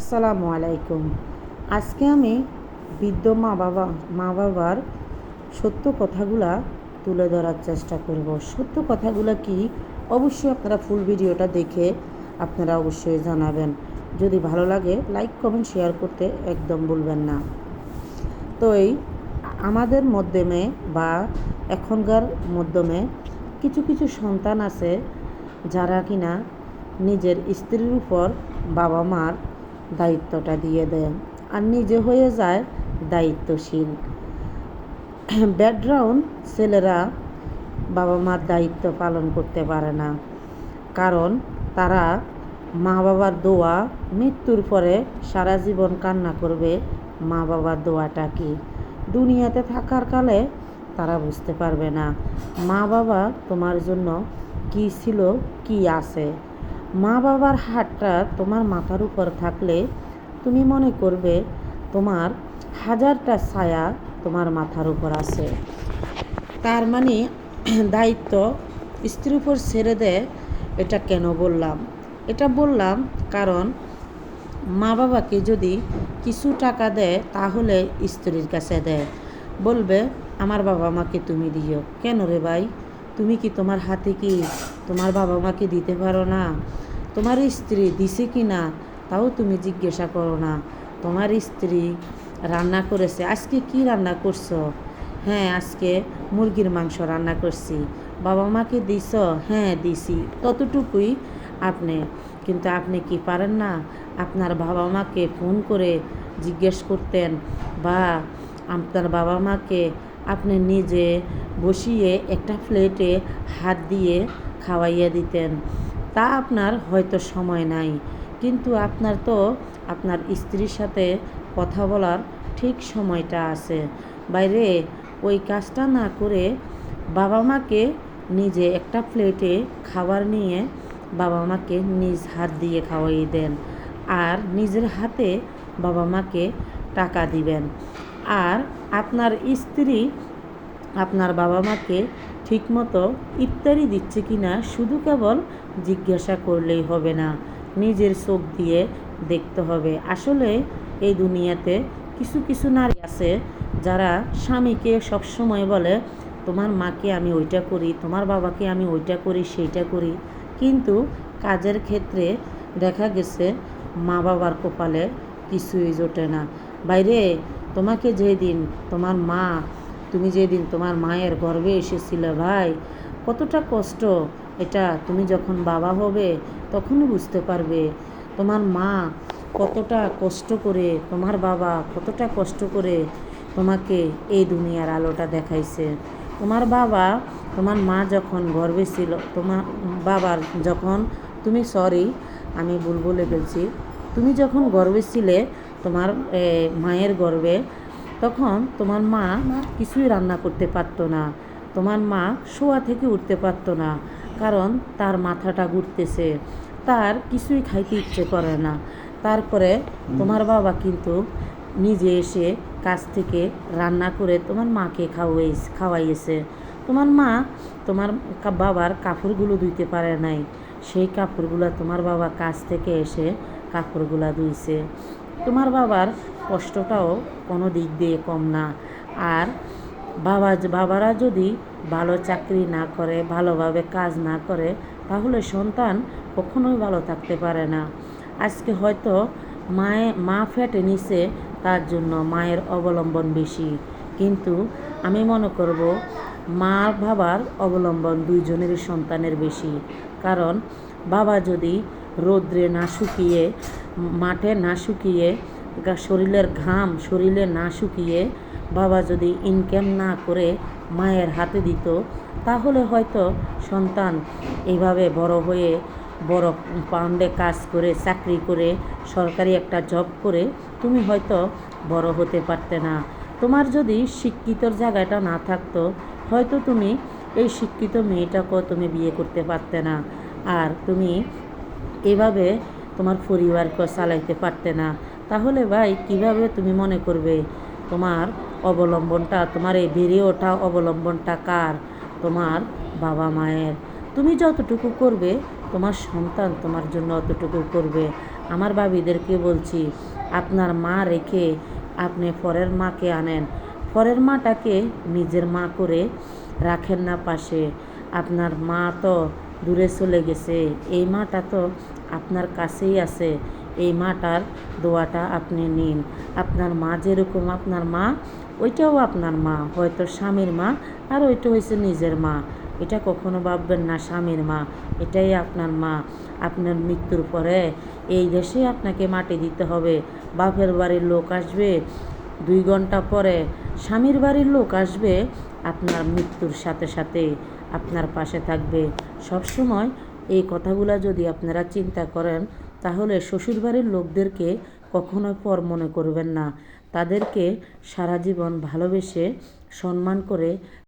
আসসালামু আলাইকুম। আজকে আমি বৃদ্ধ মা বাবা, মা বাবার সত্য কথাগুলা তুলে ধরার চেষ্টা করব। সত্য কথাগুলো কি? অবশ্যই আপনারা ফুল ভিডিওটা দেখে আপনারা অবশ্যই জানাবেন। যদি ভালো লাগে লাইক কমেন্ট শেয়ার করতে একদম ভুলবেন না। তো এই আমাদের মাধ্যমে বা এখনকার মাধ্যমে কিছু কিছু সন্তান আছে যারা কিনা নিজের স্ত্রীর উপর বাবা মার দায়িত্বটা দিয়ে দেয় আর নিজে হয়ে যায় দায়িত্বশীল। ব্যাকগ্রাউন্ড ছেলেরা বাবা মার দায়িত্ব পালন করতে পারে না। কারণ তারা মা বাবার দোয়া, মৃত্যুর পরে সারা জীবন কান্না করবে মা বাবার দোয়াটা কি? দুনিয়াতে থাকার কালে তারা বুঝতে পারবে না। মা বাবা তোমার জন্য কি ছিল, কি আছে? মা বাবার হাতটা তোমার মাথার উপর থাকলে তুমি মনে করবে তোমার হাজারটা ছায়া তোমার মাথার উপর আছে। তার মানে দায়িত্ব স্ত্রীর উপর ছেড়ে দেয় এটা কেন বললাম? এটা বললাম কারণ মা বাবাকে যদি কিছু টাকা দেয় তাহলে স্ত্রীর কাছে দেয় বলবে, আমার বাবা মাকে তুমি দিও। কেন রে ভাই? তুমি কি তোমার হাতে কি তোমার বাবা মাকে দিতে পারো না। তোমার স্ত্রী দিছে কি না তাও তুমি জিজ্ঞাসা করো না। তোমার স্ত্রী রান্না করেছে। আজকে কি রান্না করছ? হ্যাঁ আজকে মুরগির মাংস রান্না করছি। বাবা মাকে দিছ? হ্যাঁ দিছি। ততটুকুই আপনি। কিন্তু আপনি কি পারেন না আপনার বাবা মাকে ফোন করে জিজ্ঞেস করতেন, বা, আপনার বাবা মাকে আপনি নিজে বসিয়ে একটা প্লেটে হাত দিয়ে খাওয়াইয়া দিতেন। তা আপনার হয়তো সময় নাই। কিন্তু আপনার তো আপনার স্ত্রীর সাথে কথা বলার ঠিক সময়টা আছে। বাইরে ওই কাজটা না করে বাবা মাকে নিজে একটা প্লেটে খাবার নিয়ে বাবা মাকে নিজ হাত দিয়ে খাওয়াই দেন আর নিজের হাতে বাবা মাকে টাকা দিবেন। আর আপনার স্ত্রী আপনার বাবা মাকে ঠিকমতো ইত্যাদি দিচ্ছে কি না শুধু কেবল জিজ্ঞাসা করলেই হবে না, নিজের চোখ দিয়ে দেখতে হবে। আসলে এই দুনিয়াতে কিছু কিছু নারী আছে যারা স্বামীকে সবসময় বলে, তোমার মাকে আমি ওইটা করি, তোমার বাবাকে আমি ওইটা করি, সেইটা করি। কিন্তু কাজের ক্ষেত্রে দেখা গেছে মা বাবার কপালে কিছুই জোটে না। বাইরে, তোমাকে যেদিন তোমার মা তুমি যেদিন তোমার মায়ের গর্ভে এসেছিলে ভাই, কতটা কষ্ট। এটা তুমি যখন বাবা হবে তখনই বুঝতে পারবে। তোমার মা কতটা কষ্ট করে, তোমার বাবা কতটা কষ্ট করে তোমাকে এই দুনিয়ার আলোটা দেখাইছে। তোমার বাবা, তোমার মা যখন গর্বে ছিল, তোমার বাবার যখন, তুমি সরি আমি ভুল বলে ফেলছি। তুমি যখন গর্বে ছিলে, তোমার মায়ের গর্বে তখন তোমার মা কিছুই রান্না করতে পারতো না। তোমার মা শোয়া থেকে উঠতে পারতো না কারণ তার মাথাটা ঘুরতেছে। তার কিছুই খাইতে ইচ্ছে করে না। তারপরে তোমার বাবা কিন্তু নিজে এসে কাছ থেকে রান্না করে তোমার মাকে খাওয়াই খাওয়াইয়েছে। তোমার মা তোমার বাবার কাপড়গুলো ধুইতে পারে নাই। সেই কাপড়গুলো তোমার বাবা কাছ থেকে এসে কাপড়গুলো ধুইছে। তোমার বাবার কষ্টটাও কোনো দিক দিয়ে কম না। আর বাবা বাবারা যদি ভালো চাকরি না করে, ভালোভাবে কাজ না করে, তাহলে সন্তান কখনোই ভালো থাকতে পারে না। আজকে হয়তো মায়ে, মা ফেটে নিছে, তার জন্য মায়ের অবলম্বন বেশি। কিন্তু আমি মনে করব, মা বাবার অবলম্বন দুইজনেরই সন্তানের বেশি। কারণ বাবা যদি রৌদ্রে না শুকিয়ে মাঠে না শুকিয়ে শরীরের ঘাম শরীরে না শুকিয়ে বাবা যদি ইনকাম না করে মায়ের হাতে দিত, তাহলে হয়তো সন্তান এইভাবে বড় হয়ে বড় পাউন্ডে কাজ করে, চাকরি করে, সরকারি একটা জব করে, তুমি হয়তো বড় হতে পারতে না। তোমার যদি শিক্ষিতর জায়গাটা না থাকতো, হয়তো তুমি এই শিক্ষিত মেয়েটাকেও তুমি বিয়ে করতে পারতে না। আর তুমি এভাবে তোমার পরিবারকে চালাইতে পারতে না। তাহলে ভাই, কীভাবে তুমি মনে করবে? তোমার অবলম্বনটা, তোমার এই বেড়ে ওঠা অবলম্বনটা কার? তোমার বাবা মায়ের। তুমি যতটুকু করবে, তোমার সন্তান তোমার জন্য অতটুকু করবে। আমার ভাবিদেরকে বলছি, আপনার মা রেখে আপনি পরের মাকে আনেন। পরের মাটাকে নিজের মা করে রাখেন না পাশে। আপনার মা তো দূরে চলে গেছে। এই মাটা তো আপনার কাছেই আছে। এই মাটার দোয়াটা আপনি নিন। আপনার মা যেরকম আপনার মা, ওইটাও আপনার মা। হয়তো স্বামীর মা, আর ওইটা হয়েছে নিজের মা। এটা কখনো ভাববেন না, স্বামীর মা। এটাই আপনার মা। আপনার মৃত্যুর পরে এই দেশে আপনাকে মাটি দিতে হবে। বাপের বাড়ির লোক আসবে, দুই ঘণ্টা পরে স্বামীর বাড়ির লোক আসবে, আপনার মৃত্যুর সাথে সাথে আপনার পাশে থাকবে। সবসময় এই কথাগুলো যদি আপনারা চিন্তা করেন, তাহলে শ্বশুরবাড়ির লোকদেরকে কখনো পর মনে করবেন না। তাদেরকে সারা জীবন ভালোবেসে সম্মান করে